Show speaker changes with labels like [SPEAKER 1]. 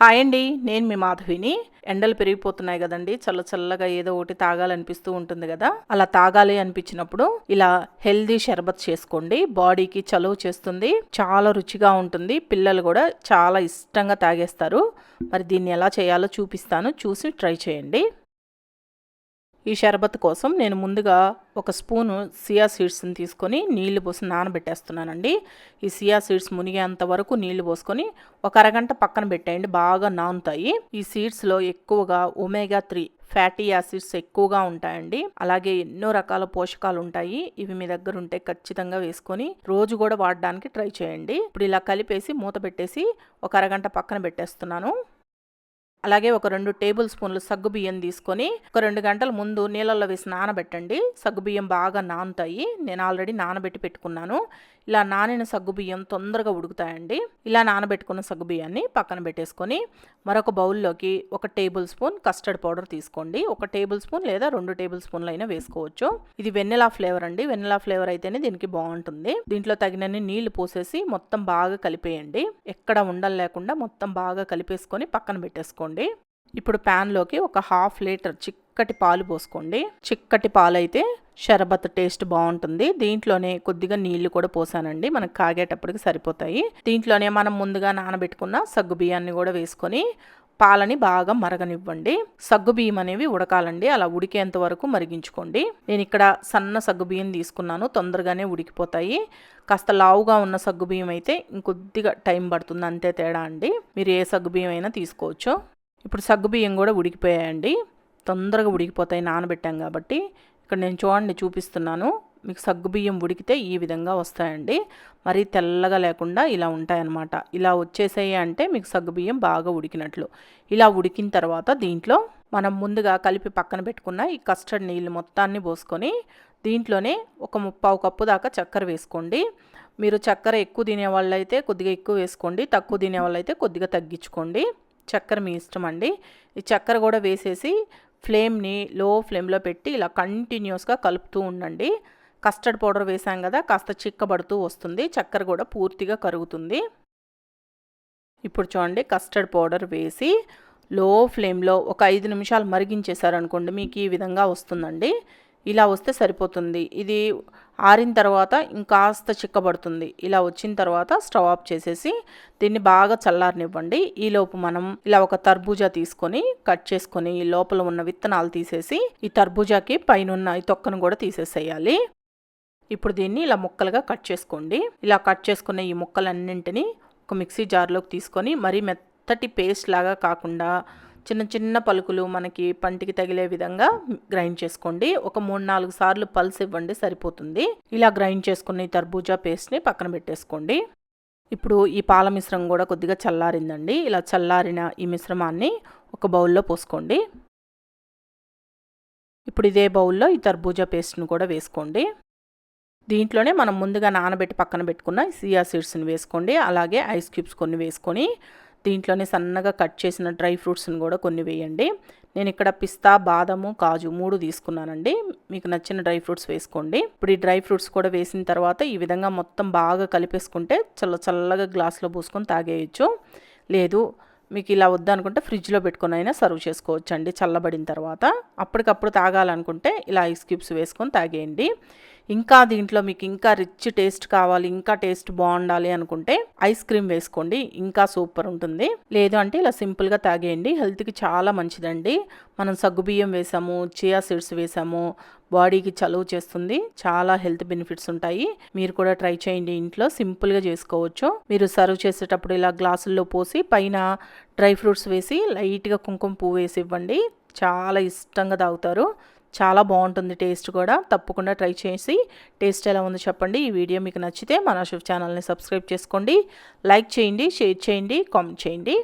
[SPEAKER 1] Hi అండి నేను మీ మాధవిని. ఎండలు పెరిగిపోతున్నాయి కదండి చల్ల చల్లగా ఏదో ఒకటి తాగాలనిపిస్తూ ఉంటుంది కదా. అలా తాగాలి అనిపించినప్పుడు ఇలా హెల్దీ షర్బత్ చేసుకోండి బాడీకి చలువ చేస్తుంది చాలా రుచిగా ఉంటుంది పిల్లలు కూడా చాలా ఇష్టంగా తాగేస్తారు. మరి దీన్ని ఎలా చేయాలో చూపిస్తాను చూసి ట్రై చేయండి. ఈ షర్బత్ కోసం నేను ముందుగా ఒక స్పూను సియా సీడ్స్ని తీసుకొని నీళ్ళు పోసి నానబెట్టేస్తున్నానండి. ఈ సియా సీడ్స్ మునిగేంత వరకు నీళ్ళు పోసుకొని ఒక అరగంట పక్కన పెట్టేయండి బాగా నానుతాయి. ఈ సీడ్స్లో ఎక్కువగా ఒమేగా త్రీ ఫ్యాటీ యాసిడ్స్ ఎక్కువగా ఉంటాయండి. అలాగే ఎన్నో రకాల పోషకాలు ఉంటాయి. ఇవి మీ దగ్గర ఉంటే ఖచ్చితంగా వేసుకొని రోజు కూడా వాడడానికి ట్రై చేయండి. ఇప్పుడు ఇలా కలిపేసి మూత పెట్టేసి ఒక అరగంట పక్కన పెట్టేస్తున్నాను. అలాగే ఒక రెండు టేబుల్ స్పూన్లు సగ్గుబియ్యం తీసుకొని ఒక రెండు గంటల ముందు నీళ్ళల్లో వేసి నానబెట్టండి. సగ్గుబియ్యం బాగా నానుతాయి. నేను ఆల్రెడీ నానబెట్టి పెట్టుకున్నాను. ఇలా నానిన సగ్గుబియ్యం తొందరగా ఉడుకుతాయండి. ఇలా నానబెట్టుకున్న సగ్గుబియ్యాన్ని పక్కన పెట్టేసుకొని మరొక బౌల్లోకి ఒక టేబుల్ స్పూన్ కస్టర్డ్ పౌడర్ తీసుకోండి. ఒక టేబుల్ స్పూన్ లేదా రెండు టేబుల్ స్పూన్లు అయినా వేసుకోవచ్చు. ఇది వెన్నెలా ఫ్లేవర్ అండి. వెన్నెలా ఫ్లేవర్ అయితేనే దీనికి బాగుంటుంది. దీంట్లో తగినన్ని నీళ్ళు పోసేసి మొత్తం బాగా కలిపేయండి. ఎక్కడ ఉండలు లేకుండా మొత్తం బాగా కలిపేసుకొని పక్కన పెట్టేసుకోండి. ఇప్పుడు ప్యాన్లోకి ఒక హాఫ్ లీటర్ చిక్కటి పాలు పోసుకోండి. చిక్కటి పాలు అయితే షరబత్ టేస్ట్ బాగుంటుంది. దీంట్లోనే కొద్దిగా నీళ్ళు కూడా పోసానండి. మనకు కాగేటప్పటికి సరిపోతాయి. దీంట్లోనే మనం ముందుగా నానబెట్టుకున్న సగ్గు బియ్యాన్ని కూడా వేసుకొని పాలని బాగా మరగనివ్వండి. సగ్గు బియ్యం అనేవి ఉడకాలండి. అలా ఉడికేంత వరకు మరిగించుకోండి. నేను ఇక్కడ సన్న సగ్గు బియ్యం తీసుకున్నాను. తొందరగానే ఉడికిపోతాయి. కాస్త లావుగా ఉన్న సగ్గు బియ్యం అయితే ఇంకొద్దిగా టైం పడుతుంది. అంతే తేడా అండి. మీరు ఏ సగ్గు బియ్యం అయినా తీసుకోవచ్చు. ఇప్పుడు సగ్గుబియ్యం కూడా ఉడికిపోయాయండి. తొందరగా ఉడికిపోతాయి నానబెట్టాం కాబట్టి. ఇక్కడ నేను చూడండి చూపిస్తున్నాను. మీకు సగ్గుబియ్యం ఉడికితే ఈ విధంగా వస్తాయండి. మరీ తెల్లగా లేకుండా ఇలా ఉంటాయన్నమాట. ఇలా వచ్చేసాయి అంటే మీకు సగ్గుబియ్యం బాగా ఉడికినట్లు. ఇలా ఉడికిన తర్వాత దీంట్లో మనం ముందుగా కలిపి పక్కన పెట్టుకున్న ఈ కస్టర్డ్ నీళ్ళు మొత్తాన్ని పోసుకొని దీంట్లోనే ఒక ముప్పావు కప్పు దాకా చక్కెర వేసుకోండి. మీరు చక్కెర ఎక్కువ తినే అయితే కొద్దిగా ఎక్కువ వేసుకోండి తక్కువ తినే అయితే కొద్దిగా తగ్గించుకోండి. చక్కెర మీ ఇష్టం అండి. ఈ చక్కెర కూడా వేసేసి ఫ్లేమ్ని లో ఫ్లేమ్లో పెట్టి ఇలా కంటిన్యూస్గా కలుపుతూ ఉండండి. కస్టర్డ్ పౌడర్ వేసాం కదా కాస్త చిక్కబడుతూ వస్తుంది. చక్కెర కూడా పూర్తిగా కరుగుతుంది. ఇప్పుడు చూడండి కస్టర్డ్ పౌడర్ వేసి లో ఫ్లేమ్లో ఒక ఐదు నిమిషాలు మరిగించేశారనుకోండి మీకు ఈ విధంగా వస్తుందండి. ఇలా వస్తే సరిపోతుంది. ఇది ఆరిన తర్వాత ఇంకాస్త చిక్కబడుతుంది. ఇలా వచ్చిన తర్వాత స్టవ్ ఆఫ్ చేసేసి దీన్ని బాగా చల్లారనివ్వండి. ఈలోపు మనం ఇలా ఒక తర్బూజా తీసుకొని కట్ చేసుకొని ఈ లోపల ఉన్న విత్తనాలు తీసేసి ఈ తర్బూజాకి పైన ఈ తొక్కను కూడా తీసేసేయాలి. ఇప్పుడు దీన్ని ఇలా ముక్కలుగా కట్ చేసుకోండి. ఇలా కట్ చేసుకున్న ఈ ముక్కలన్నింటినీ ఒక మిక్సీ జార్లోకి తీసుకొని మరీ మెత్తటి పేస్ట్ లాగా కాకుండా చిన్న చిన్న పలుకులు మనకి పంటికి తగిలే విధంగా గ్రైండ్ చేసుకోండి. ఒక మూడు నాలుగు సార్లు పల్స్ ఇవ్వండి సరిపోతుంది. ఇలా గ్రైండ్ చేసుకున్న ఈ తర్బూజా పేస్ట్ని పక్కన పెట్టేసుకోండి. ఇప్పుడు ఈ పాల మిశ్రమం కూడా కొద్దిగా చల్లారిందండి. ఇలా చల్లారిన ఈ మిశ్రమాన్ని ఒక బౌల్లో పోసుకోండి. ఇప్పుడు ఇదే బౌల్లో ఈ తర్బూజా పేస్ట్ను కూడా వేసుకోండి. దీంట్లోనే మనం ముందుగా నానబెట్టి పక్కన పెట్టుకున్న సియా సీడ్స్ని వేసుకోండి. అలాగే ఐస్ క్యూబ్స్ కొన్ని వేసుకొని దీంట్లోనే సన్నగా కట్ చేసిన డ్రై ఫ్రూట్స్ని కూడా కొన్ని వేయండి. నేను ఇక్కడ పిస్తా బాదము కాజు మూడు తీసుకున్నానండి. మీకు నచ్చిన డ్రై ఫ్రూట్స్ వేసుకోండి. ఇప్పుడు ఈ డ్రై ఫ్రూట్స్ కూడా వేసిన తర్వాత ఈ విధంగా మొత్తం బాగా కలిపేసుకుంటే చల్ల చల్లగా గ్లాస్లో పోసుకొని తాగేయచ్చు. లేదు మీకు ఇలా వద్దనుకుంటే ఫ్రిడ్జ్లో పెట్టుకుని అయినా సర్వ్ చేసుకోవచ్చు అండి చల్లబడిన తర్వాత. అప్పటికప్పుడు తాగాలనుకుంటే ఇలా ఐస్ క్యూబ్స్ వేసుకొని తాగేయండి. ఇంకా దీంట్లో మీకు ఇంకా రిచ్ టేస్ట్ కావాలి ఇంకా టేస్ట్ బాగుండాలి అనుకుంటే ఐస్ క్రీమ్ వేసుకోండి. ఇంకా సూపర్ ఉంటుంది. లేదు అంటే ఇలా సింపుల్గా తాగేయండి. హెల్త్కి చాలా మంచిదండి. మనం సగ్గుబియ్యం వేసాము చియా సీడ్స్ వేసాము బాడీకి చలువ చేస్తుంది. చాలా హెల్త్ బెనిఫిట్స్ ఉంటాయి. మీరు కూడా ట్రై చేయండి ఇంట్లో. సింపుల్గా చేసుకోవచ్చు. మీరు సర్వ్ చేసేటప్పుడు ఇలా గ్లాసుల్లో పోసి పైన డ్రై ఫ్రూట్స్ వేసి లైట్గా కుంకుమ పువ్వు వేసి ఇవ్వండి. చాలా ఇష్టంగా తాగుతారు. చాలా బాగుంటుంది టేస్ట్ కూడా. తప్పకుండా ట్రై చేసి టేస్ట్ ఎలా ఉందో చెప్పండి. ఈ వీడియో మీకు నచ్చితే మన షిఫ్ ఛానల్ని సబ్స్క్రైబ్ చేసుకోండి. లైక్ చేయండి షేర్ చేయండి కామెంట్ చేయండి.